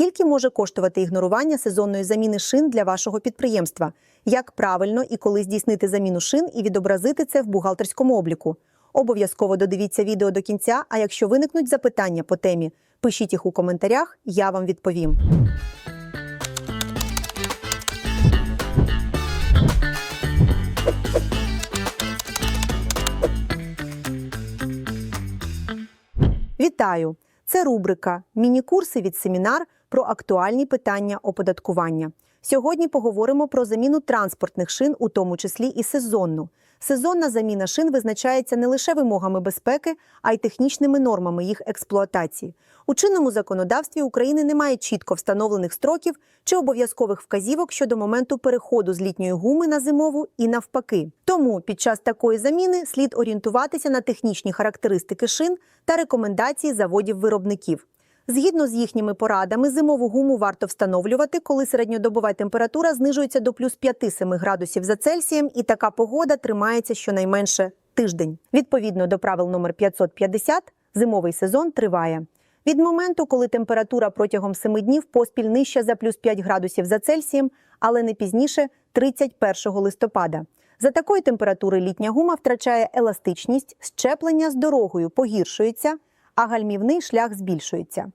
Скільки може коштувати ігнорування сезонної заміни шин для вашого підприємства? Як правильно і коли здійснити заміну шин і відобразити це в бухгалтерському обліку? Обов'язково додивіться відео до кінця. А якщо виникнуть запитання по темі, пишіть їх у коментарях, я вам відповім. Вітаю! Це рубрика Міні-курси від семінар про актуальні питання оподаткування. Сьогодні поговоримо про заміну транспортних шин, у тому числі і сезонну. Сезонна заміна шин визначається не лише вимогами безпеки, а й технічними нормами їх експлуатації. У чинному законодавстві України немає чітко встановлених строків чи обов'язкових вказівок щодо моменту переходу з літньої гуми на зимову і навпаки. Тому під час такої заміни слід орієнтуватися на технічні характеристики шин та рекомендації заводів-виробників. Згідно з їхніми порадами, зимову гуму варто встановлювати, коли середньодобова температура знижується до плюс 5-7 градусів за Цельсієм, і така погода тримається щонайменше тиждень. Відповідно до правил номер 550, зимовий сезон триває. Від моменту, коли температура протягом 7 днів поспіль нижча за плюс 5 градусів за Цельсієм, але не пізніше 31 листопада. За такої температури літня гума втрачає еластичність, щеплення з дорогою погіршується, а гальмівний шлях збільшується.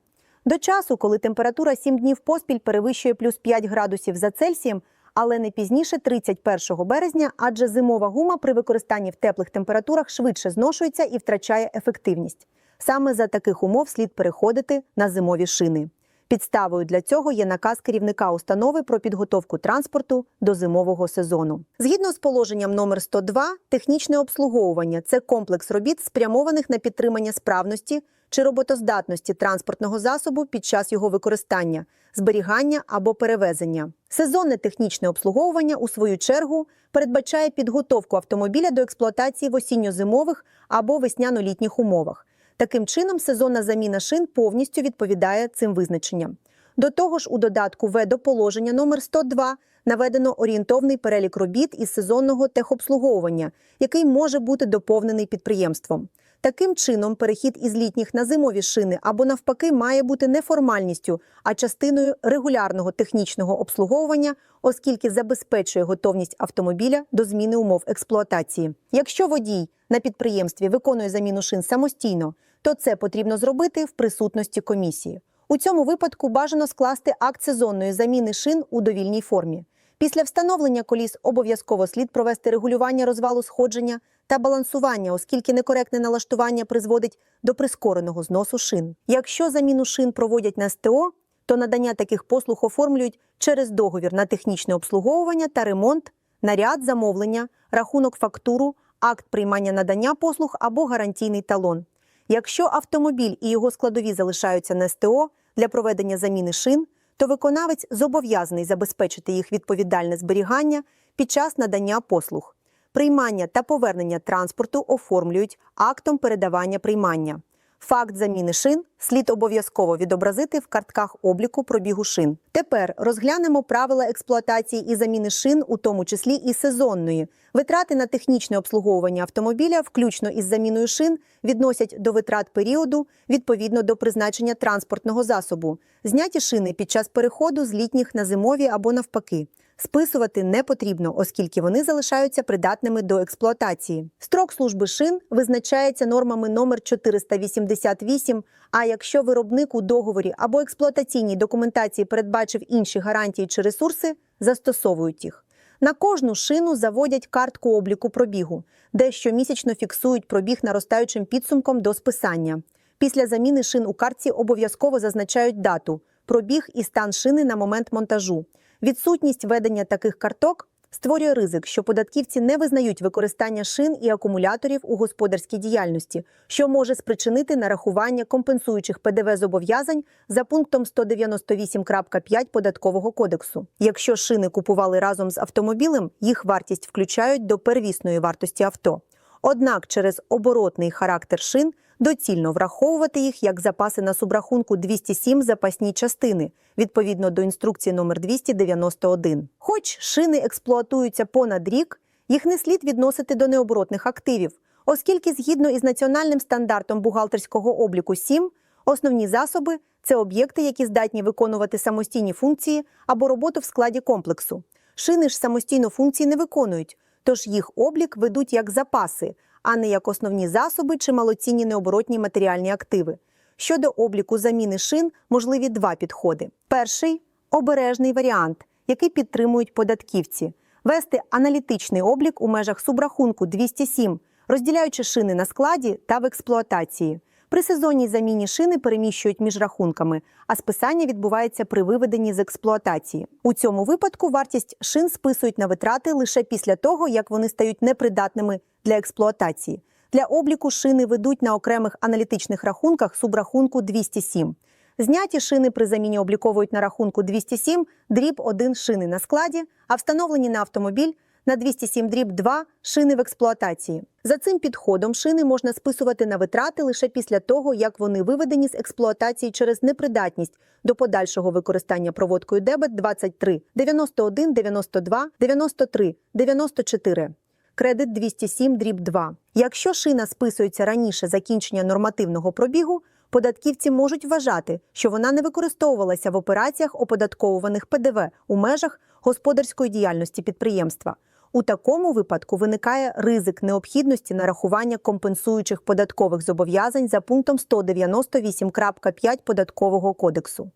До часу, коли температура 7 днів поспіль перевищує плюс 5 градусів за Цельсієм, але не пізніше 31 березня, адже зимова гума при використанні в теплих температурах швидше зношується і втрачає ефективність. Саме за таких умов слід переходити на зимові шини. Підставою для цього є наказ керівника установи про підготовку транспорту до зимового сезону. Згідно з положенням номер 102, технічне обслуговування це комплекс робіт, спрямованих на підтримання справності чи роботоздатності транспортного засобу під час його використання, зберігання або перевезення. Сезонне технічне обслуговування, у свою чергу, передбачає підготовку автомобіля до експлуатації в осінньо-зимових або весняно-літніх умовах. Таким чином, сезонна заміна шин повністю відповідає цим визначенням. До того ж, у додатку В до положення номер 102 наведено орієнтовний перелік робіт із сезонного техобслуговування, який може бути доповнений підприємством. Таким чином, перехід із літніх на зимові шини або навпаки має бути не формальністю, а частиною регулярного технічного обслуговування, оскільки забезпечує готовність автомобіля до зміни умов експлуатації. Якщо водій на підприємстві виконує заміну шин самостійно, то це потрібно зробити в присутності комісії. У цьому випадку бажано скласти акт сезонної заміни шин у довільній формі. Після встановлення коліс обов'язково слід провести регулювання розвалу сходження та балансування, оскільки некоректне налаштування призводить до прискореного зносу шин. Якщо заміну шин проводять на СТО, то надання таких послуг оформлюють через договір на технічне обслуговування та ремонт, наряд замовлення, рахунок фактуру, акт приймання надання послуг або гарантійний талон. Якщо автомобіль і його складові залишаються на СТО для проведення заміни шин, то виконавець зобов'язаний забезпечити їх відповідальне зберігання під час надання послуг. Приймання та повернення транспорту оформлюють актом передавання приймання. Факт заміни шин слід обов'язково відобразити в картках обліку пробігу шин. Тепер розглянемо правила експлуатації і заміни шин, у тому числі і сезонної. Витрати на технічне обслуговування автомобіля, включно із заміною шин, відносять до витрат періоду відповідно до призначення транспортного засобу. Зняті шини під час переходу з літніх на зимові або навпаки. Списувати не потрібно, оскільки вони залишаються придатними до експлуатації. Строк служби шин визначається нормами номер 488, А якщо виробник у договорі або експлуатаційній документації передбачив інші гарантії чи ресурси, застосовують їх. На кожну шину заводять картку обліку пробігу, де щомісячно фіксують пробіг наростаючим підсумком до списання. Після заміни шин у картці обов'язково зазначають дату, пробіг і стан шини на момент монтажу. Відсутність ведення таких карток створює ризик, що податківці не визнають використання шин і акумуляторів у господарській діяльності, що може спричинити нарахування компенсуючих ПДВ зобов'язань за пунктом 198.5 податкового кодексу. Якщо шини купували разом з автомобілем, їх вартість включають до первісної вартості авто. Однак через оборотний характер шин доцільно враховувати їх як запаси на субрахунку 207 запасні частини відповідно до інструкції номер 291. Хоч шини експлуатуються понад рік, їх не слід відносити до необоротних активів, оскільки згідно із національним стандартом бухгалтерського обліку 7, Основні засоби це об'єкти, які здатні виконувати самостійні функції або роботу в складі комплексу. Шини ж самостійно функції не виконують, тож їх облік ведуть як запаси, а не як основні засоби чи малоцінні необоротні матеріальні активи. Щодо обліку заміни шин можливі два підходи. Перший обережний варіант, який підтримують податківці, вести аналітичний облік у межах субрахунку 207, розділяючи шини на складі та в експлуатації. При сезонній заміні шини переміщують між рахунками, а списання відбувається при виведенні з експлуатації. У цьому випадку вартість шин списують на витрати лише після того, як вони стають непридатними для експлуатації. Для обліку шини ведуть на окремих аналітичних рахунках субрахунку 207. Зняті шини при заміні обліковують на рахунку 207 дріб 1 шини на складі, а встановлені на автомобіль на 207 дріб 2 шини в експлуатації. За цим підходом шини можна списувати на витрати лише після того, як вони виведені з експлуатації через непридатність до подальшого використання проводкою дебет 23 91 92 93 94. Кредит 207 дріб 2. Якщо шина списується раніше закінчення нормативного пробігу, податківці можуть вважати, що вона не використовувалася в операціях оподатковуваних ПДВ у межах господарської діяльності підприємства. У такому випадку виникає ризик необхідності нарахування компенсуючих податкових зобов'язань за пунктом 198.5 Податкового кодексу.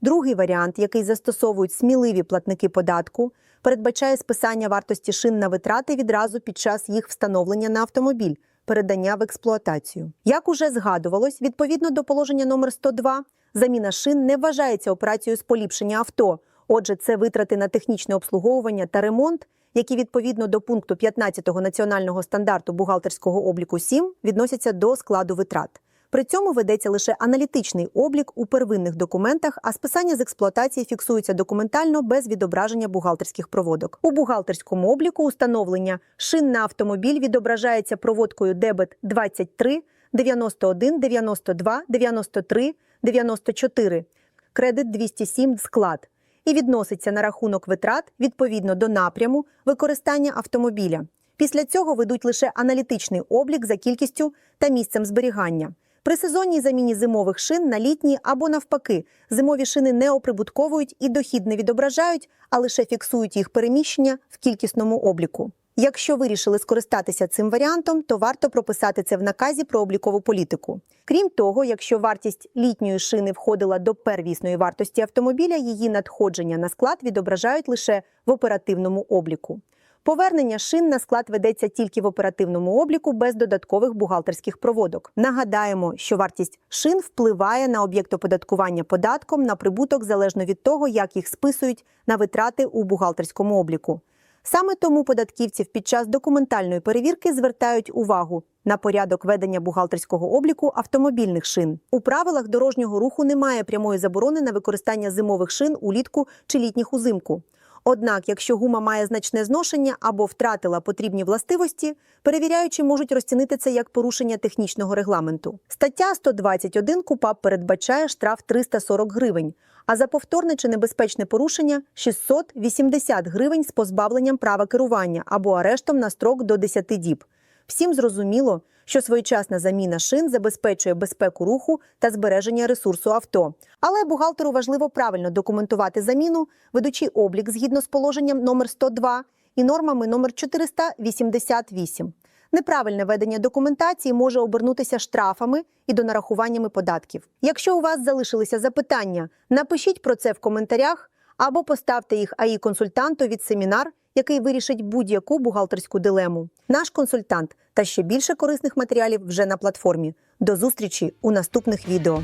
Другий варіант, який застосовують сміливі платники податку, передбачає списання вартості шин на витрати відразу під час їх встановлення на автомобіль, передання в експлуатацію. Як уже згадувалось, відповідно до положення номер 102, заміна шин не вважається операцією з поліпшення авто. Отже, це витрати на технічне обслуговування та ремонт, які відповідно до пункту 15 національного стандарту бухгалтерського обліку 7 відносяться до складу витрат. При цьому ведеться лише аналітичний облік у первинних документах, а списання з експлуатації фіксується документально без відображення бухгалтерських проводок. У бухгалтерському обліку установлення шин на автомобіль відображається проводкою дебет 23, 91, 92, 93, 94, кредит 207 склад і відноситься на рахунок витрат відповідно до напряму використання автомобіля. Після цього ведуть лише аналітичний облік за кількістю та місцем зберігання. При сезонній заміні зимових шин на літні або навпаки, зимові шини не оприбутковують і дохід не відображають, а лише фіксують їх переміщення в кількісному обліку. Якщо вирішили скористатися цим варіантом, то варто прописати це в наказі про облікову політику. Крім того, якщо вартість літньої шини входила до первісної вартості автомобіля, її надходження на склад відображають лише в оперативному обліку. Повернення шин на склад ведеться тільки в оперативному обліку без додаткових бухгалтерських проводок. Нагадаємо, що вартість шин впливає на об'єкт оподаткування податком на прибуток залежно від того, як їх списують на витрати у бухгалтерському обліку. Саме тому податківців під час документальної перевірки звертають увагу на порядок ведення бухгалтерського обліку автомобільних шин. У правилах дорожнього руху немає прямої заборони на використання зимових шин улітку чи літніх узимку. Однак, якщо гума має значне зношення або втратила потрібні властивості, перевіряючі можуть розцінити це як порушення технічного регламенту. Стаття 121 КУПАП передбачає штраф 340 гривень, а за повторне чи небезпечне порушення 680 гривень з позбавленням права керування або арештом на строк до 10 діб. Всім зрозуміло, що своєчасна заміна шин забезпечує безпеку руху та збереження ресурсу авто. Але бухгалтеру важливо правильно документувати заміну, ведучи облік згідно з положенням номер 102 і нормами номер 488. Неправильне ведення документації може обернутися штрафами і донарахуваннями податків. Якщо у вас залишилися запитання, напишіть про це в коментарях або поставте їх АІ консультанту від семінар, який вирішить будь-яку бухгалтерську дилему. Наш консультант та ще більше корисних матеріалів вже на платформі. До зустрічі у наступних відео.